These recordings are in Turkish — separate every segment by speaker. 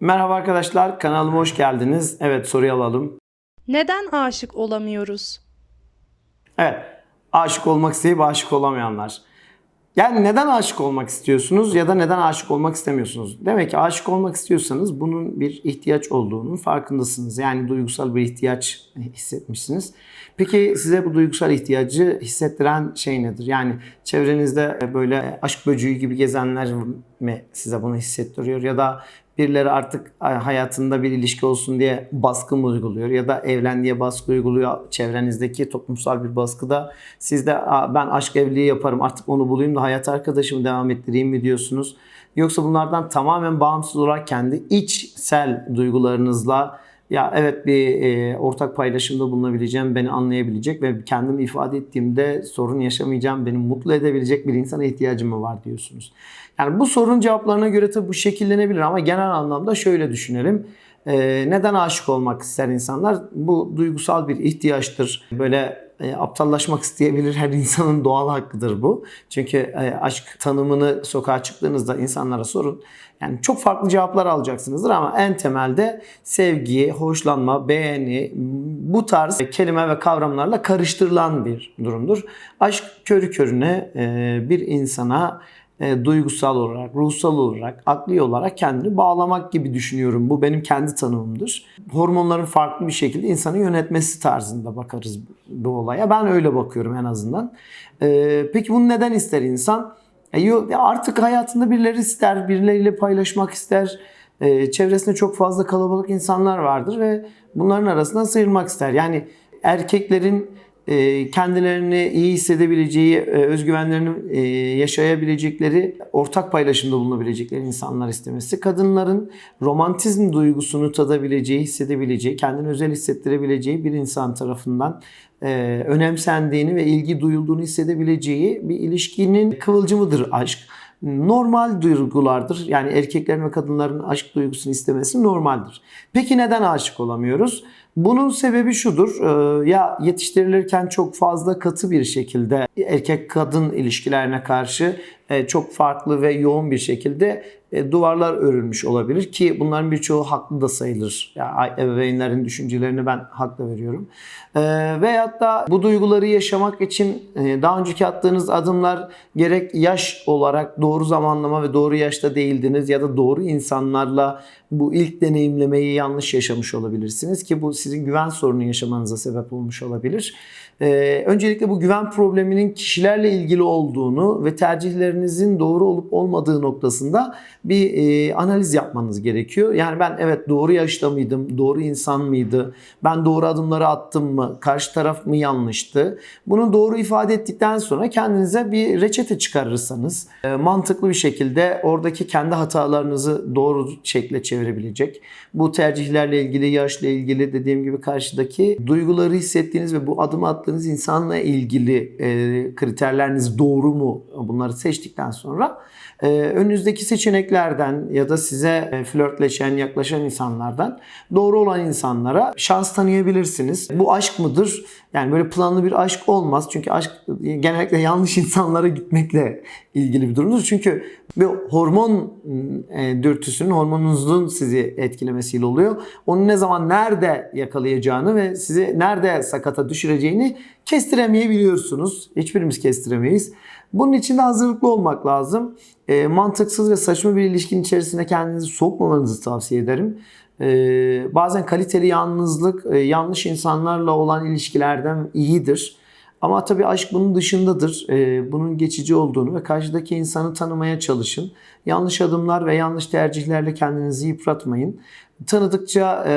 Speaker 1: Merhaba arkadaşlar, kanalıma hoş geldiniz. Evet, soruyu alalım.
Speaker 2: Neden aşık olamıyoruz?
Speaker 1: Evet, aşık olmak isteyip aşık olamayanlar. Yani neden aşık olmak istiyorsunuz ya da neden aşık olmak istemiyorsunuz? Demek ki aşık olmak istiyorsanız bunun bir ihtiyaç olduğunun farkındasınız. Yani duygusal bir ihtiyaç hissetmişsiniz. Peki size bu duygusal ihtiyacı hissettiren şey nedir? Yani çevrenizde böyle aşk böceği gibi gezenler mi size bunu hissettiriyor? Ya da birileri artık hayatında bir ilişki olsun diye baskı mı uyguluyor ya da evlen diye baskı uyguluyor çevrenizdeki toplumsal bir baskıda siz de "Aa, ben aşk evliliği yaparım artık onu bulayım da hayat arkadaşımı devam ettireyim mi diyorsunuz? Yoksa bunlardan tamamen bağımsız olarak kendi içsel duygularınızla ya evet bir e, ortak paylaşımda bulunabileceğim, beni anlayabilecek ve kendimi ifade ettiğimde sorun yaşamayacağım, beni mutlu edebilecek bir insana ihtiyacım mı var diyorsunuz. Yani bu sorunun cevaplarına göre tabii bu şekillenebilir ama genel anlamda şöyle düşünelim. Ee, neden aşık olmak ister insanlar? Bu duygusal bir ihtiyaçtır. Böyle e, aptallaşmak isteyebilir her insanın doğal hakkıdır bu. Çünkü e, aşk tanımını sokağa çıktığınızda insanlara sorun. Yani çok farklı cevaplar alacaksınızdır ama en temelde sevgi, hoşlanma, beğeni bu tarz kelime ve kavramlarla karıştırılan bir durumdur. Aşk körü körüne e, bir insana e, duygusal olarak, ruhsal olarak, akli olarak kendini bağlamak gibi düşünüyorum. Bu benim kendi tanımımdır. Hormonların farklı bir şekilde insanı yönetmesi tarzında bakarız bu olaya. Ben öyle bakıyorum en azından. E, peki bunu neden ister insan? E, artık hayatında birileri ister, birileriyle paylaşmak ister. E, çevresinde çok fazla kalabalık insanlar vardır ve bunların arasından sıyırmak ister. Yani erkeklerin kendilerini iyi hissedebileceği, e, özgüvenlerini e, yaşayabilecekleri, ortak paylaşımda bulunabilecekleri insanlar istemesi. Kadınların romantizm duygusunu tadabileceği, hissedebileceği, kendini özel hissettirebileceği bir insan tarafından e, önemsendiğini ve ilgi duyulduğunu hissedebileceği bir ilişkinin kıvılcımıdır aşk. Normal duygulardır. Yani erkeklerin ve kadınların aşk duygusunu istemesi normaldir. Peki neden aşık olamıyoruz? Bunun sebebi şudur. e, Ya yetiştirilirken çok fazla katı bir şekilde erkek kadın ilişkilerine karşı e, çok farklı ve yoğun bir şekilde e, duvarlar örülmüş olabilir ki bunların birçoğu haklı da sayılır. Yani ebeveynlerin düşüncelerini ben haklı veriyorum. Veyahut da bu duyguları yaşamak için daha önceki attığınız adımlar gerek yaş olarak doğru zamanlama ve doğru yaşta değildiniz ya da doğru insanlarla bu ilk deneyimlemeyi yanlış yaşamış olabilirsiniz ki bu sizin güven sorunu yaşamanıza sebep olmuş olabilir. Ee, öncelikle bu güven probleminin kişilerle ilgili olduğunu ve tercihlerinizin doğru olup olmadığı noktasında bir e, analiz yapmanız gerekiyor. Yani ben evet doğru yaşta mıydım, doğru insan mıydı, ben doğru adımları attım mı, karşı taraf mı yanlıştı? Bunu doğru ifade ettikten sonra kendinize bir reçete çıkarırsanız e, mantıklı bir şekilde oradaki kendi hatalarınızı doğru şekilde çevirebilecek. Bu tercihlerle ilgili, yaşla ilgili dediğim gibi karşıdaki duyguları hissettiğiniz ve bu adımı attığınız insanla ilgili e, kriterleriniz doğru mu? Bunları seçtikten sonra e, önünüzdeki seçeneklerden ya da size e, flörtleşen, yaklaşan insanlardan doğru olan insanlara şans tanıyabilirsiniz. Bu aşk mıdır? Yani böyle planlı bir aşk olmaz. Çünkü aşk genellikle yanlış insanlara gitmekle ilgili bir durumdur. Çünkü bir hormon e, dürtüsünün, hormonunuzun sizi etkilemesiyle oluyor. Onu ne zaman nerede yakalayacağını ve sizi nerede sakata düşüreceğini kestiremeyebiliyorsunuz. Hiçbirimiz kestiremeyiz. Bunun için de hazırlıklı olmak lazım. E, mantıksız ve saçma bir ilişkinin içerisine kendinizi sokmamanızı tavsiye ederim. E, bazen kaliteli yalnızlık e, yanlış insanlarla olan ilişkilerden iyidir. Ama tabii aşk bunun dışındadır. E, bunun geçici olduğunu ve karşıdaki insanı tanımaya çalışın. Yanlış adımlar ve yanlış tercihlerle kendinizi yıpratmayın. Tanıdıkça e,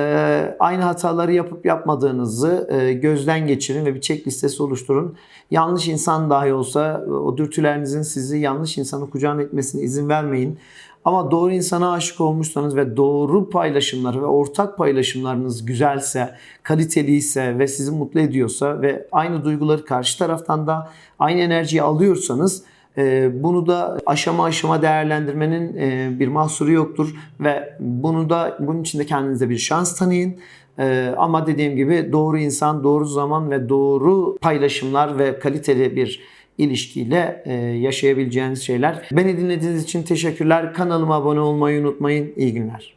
Speaker 1: aynı hataları yapıp yapmadığınızı e, gözden geçirin ve bir check listesi oluşturun. Yanlış insan dahi olsa o dürtülerinizin sizi yanlış insanı kucağına etmesine izin vermeyin. Ama doğru insana aşık olmuşsanız ve doğru paylaşımlar ve ortak paylaşımlarınız güzelse, kaliteliyse ve sizi mutlu ediyorsa ve aynı duyguları karşı taraftan da aynı enerjiyi alıyorsanız e, bunu da aşama aşama değerlendirmenin e, bir mahsuru yoktur ve bunu da bunun için de kendinize bir şans tanıyın. E, Ama dediğim gibi doğru insan, doğru zaman ve doğru paylaşımlar ve kaliteli bir ilişkiyle e, yaşayabileceğiniz şeyler. Beni dinlediğiniz için teşekkürler. Kanalıma abone olmayı unutmayın. İyi günler.